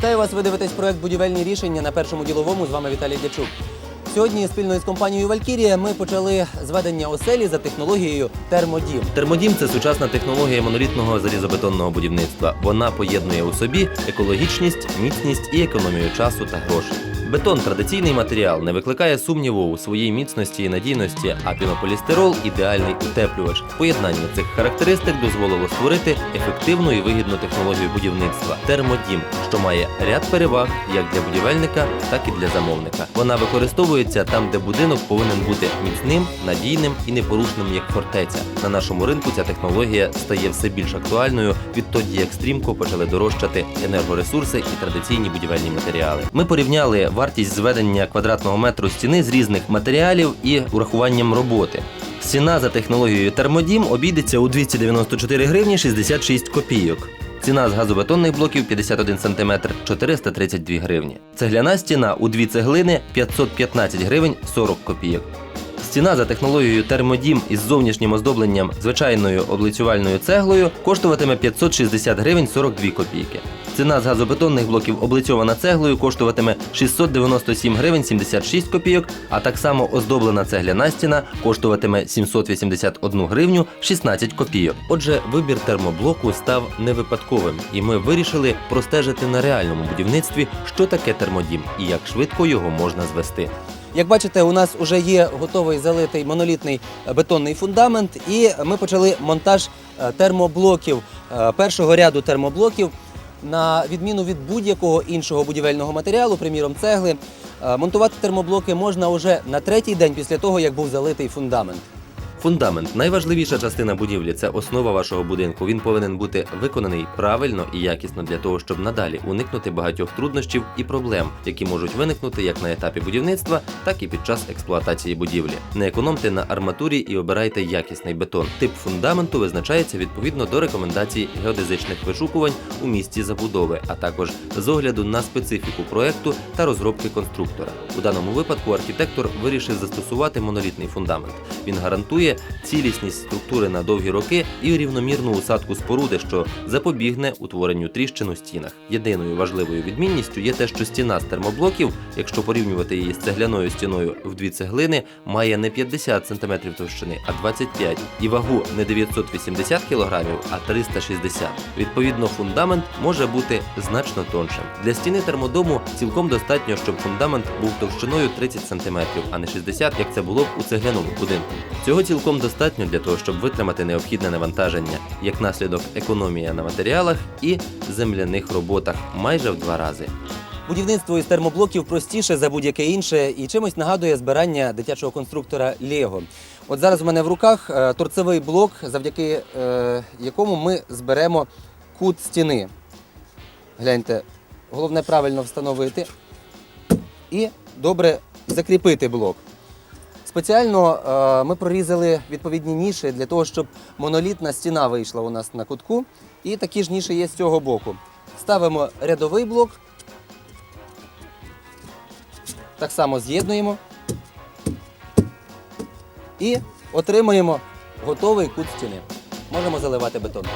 вас. Ви дивитесь проект Будівельні рішення на першому діловому. З вами Віталій Дячук. Сьогодні спільно із компанією Валькірія ми почали зведення оселі за технологією термодім. Термодім це сучасна технологія монолітного залізобетонного будівництва. Вона поєднує у собі екологічність, міцність і економію часу та грошей. Бетон традиційний матеріал не викликає сумніву у своїй міцності і надійності, а пінополістирол ідеальний утеплювач. Поєднання цих характеристик дозволило створити ефективну і вигідну технологію будівництва термодім, що має ряд переваг як для будівельника, так і для замовника. Вона використовується там, де будинок повинен бути міцним, надійним і непорушним як фортеця. На нашому ринку ця технологія стає все більш актуальною відтоді, як стрімко почали дорожчати енергоресурси і традиційні будівельні матеріали. Ми порівняли вартість зведення квадратного метру стіни з різних матеріалів і урахуванням роботи. Ціна за технологією термодім обійдеться у 294 гривні 66 копійок. Ціна з газобетонних блоків 51 см 432 гривні. Цегляна стіна у дві цеглини 515 гривень 40 копійок. Стіна за технологією термодім із зовнішнім оздобленням звичайною облицювальною цеглою коштуватиме 560 гривень 42 копійки. Ціна з газобетонних блоків облицьована цеглою коштуватиме 697 гривень 76 копійок, а так само оздоблена цегляна стіна коштуватиме 781 гривню 16 копійок. Отже, вибір термоблоку став не випадковим, і ми вирішили простежити на реальному будівництві, що таке термодім і як швидко його можна звести. Як бачите, у нас вже є готовий залитий монолітний е, бетонний фундамент, і ми почали монтаж е, термоблоків е, першого ряду термоблоків. На відміну від будь-якого іншого будівельного матеріалу, приміром цегли, монтувати термоблоки можна уже на третій день після того, як був залитий фундамент. Фундамент найважливіша частина будівлі це основа вашого будинку. Він повинен бути виконаний правильно і якісно для того, щоб надалі уникнути багатьох труднощів і проблем, які можуть виникнути як на етапі будівництва, так і під час експлуатації будівлі. Не економте на арматурі і обирайте якісний бетон. Тип фундаменту визначається відповідно до рекомендацій геодезичних вишукувань у місці забудови, а також з огляду на специфіку проекту та розробки конструктора. У даному випадку архітектор вирішив застосувати монолітний фундамент. Він гарантує цілісність структури на довгі роки і рівномірну усадку споруди, що запобігне утворенню тріщин у стінах. Єдиною важливою відмінністю є те, що стіна з термоблоків, якщо порівнювати її з цегляною стіною в дві цеглини, має не 50 см товщини, а 25 і вагу не 980 кг, а 360. Відповідно, фундамент може бути значно тоншим. Для стіни термодому цілком достатньо, щоб фундамент був товщиною 30 см, а не 60, як це було б у цегляному будинку. Цього цілком достатньо для того, щоб витримати необхідне навантаження, як наслідок економія на матеріалах і земляних роботах майже в два рази. Будівництво із термоблоків простіше за будь-яке інше і чимось нагадує збирання дитячого конструктора Лего. От зараз у мене в руках е, торцевий блок, завдяки е, якому ми зберемо кут стіни. Гляньте, головне правильно встановити і добре закріпити блок. Спеціально е, ми прорізали відповідні ніші для того, щоб монолітна стіна вийшла у нас на кутку. І такі ж ніші є з цього боку. Ставимо рядовий блок. Так само з'єднуємо і отримуємо готовий кут стіни. Можемо заливати бетон.